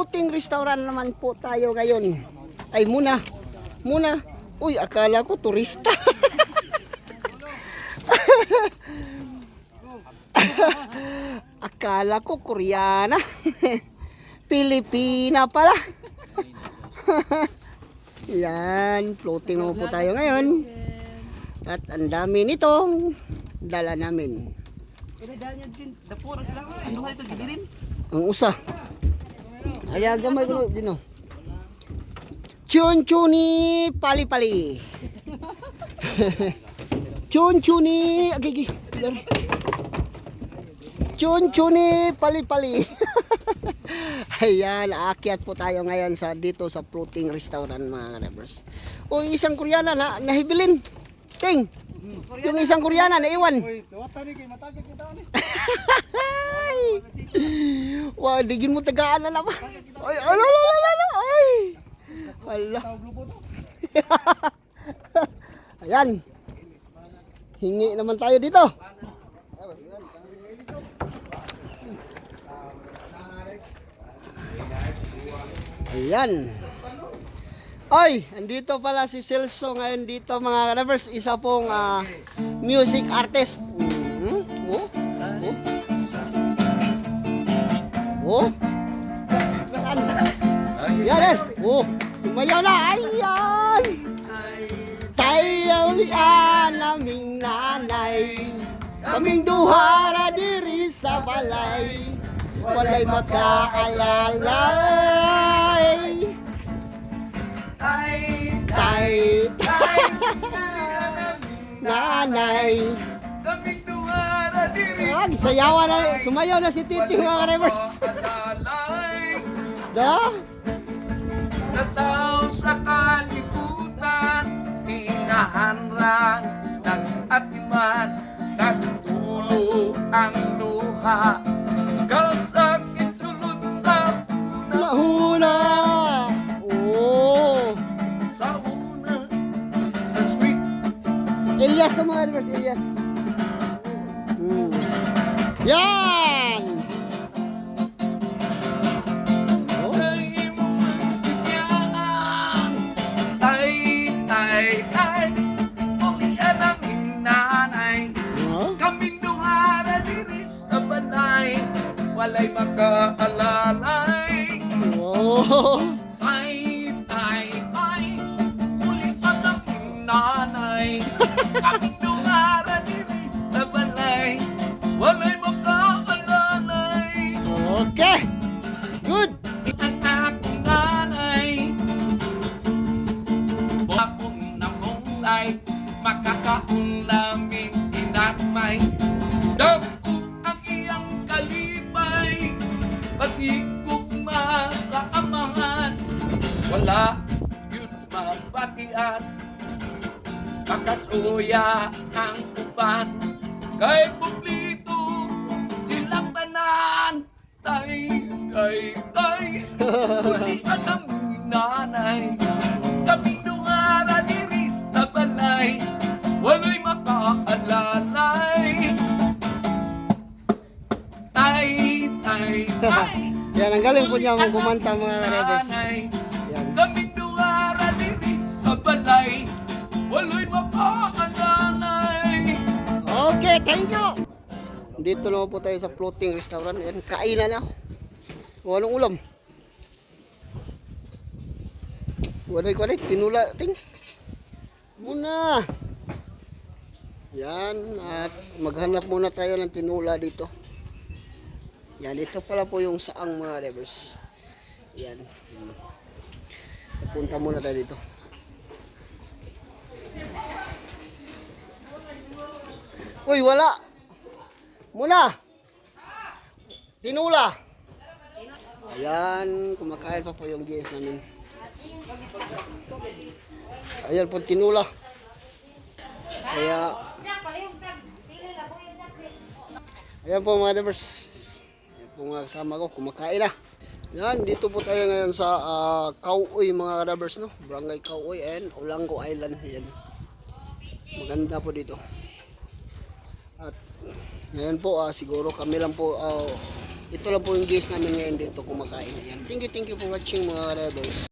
floating restaurant naman po tayo ngayon. Ay, muna. Muna. Uy, akala ko turista. akala ko Koreana. Pilipina pala. Yan, floating mo po tayo ngayon. At ang dami nitong dala namin. Ano? Ang usa. Ay, gamay ko din oh. Chun chuni pali pali. Chun chuni agigi. Chun chuni pali pali. Ayan, aakyat po tayo ngayon sa dito sa floating restaurant mga neighbors. O isang Koreana na nahibilin. Ting. Yung isang Koreana naiwan. Uy, tuwata ni kay matagit kita ni. Ay! Wah, digin mo tagaan na naman. Ay, alo, alo, alo, alo, ay! To. Ayan. Hingi naman tayo dito. Ayan. Ay, andito pala si Celso ngayon dito mga lovers. Isa pong ah, music artist. Tumayaw na. Ayan. Tayo lian naming nanay Kaming duhara diri sa balay Walay makaalalay Tay, tay, nanay Kaming tuwara diri. Ah, sayawan na, sumayaw na si Titi mga kanebers Alalay. hanran dan atiman dan tulu anluha kalau sakit dulu sabuna huna oh. Sabuna taswi Ilyas sama Ilyas Ilyas hmm. ya. yeah. Walay makaalalay. Oh. Ay, ay, ay. Ulian aming nanay. Kaming duhara diri sa balay. Walay makaalalay. Okay. Good. Ang aking nanay Bakong namulay Makakaunlaming tinakmay Dako ang Wala yun mabatian Makasuya ang upan Kay kumplito silang tanan Tay, tay, tay. Ulian ang nanay Kaming dungara diri sa balay. Walay makaalalay Tay, tay, tay. Yan, ang galing po niya kumanta mga rebels. Dito naman po tayo sa floating restaurant. Yan, kainan na. O, anong ulam? Walay ko tinula, ting. Muna. Yan, at maghanap muna tayo ng tinula dito. Yan, ito pala po yung saang mga rivers. Yan. Punta muna tayo dito. Uy, wala. Muna. Tinula. Ayan, kumakain pa po yung GS namin. Ayan po, tinula. Kaya, ayan po mga neighbors. Ayan po mga kasama ko, kumakain na. Yan, dito po tayo ngayon sa uh, Kauoy mga neighbors, no? Barangay Kauoy and Olango Island. Ayan. Maganda po dito. At ngayon po, ah, siguro kami lang po ah, ito lang po yung guys namin ngayon dito kumakain. Ayan. Thank you, thank you for watching mga ka-drivers.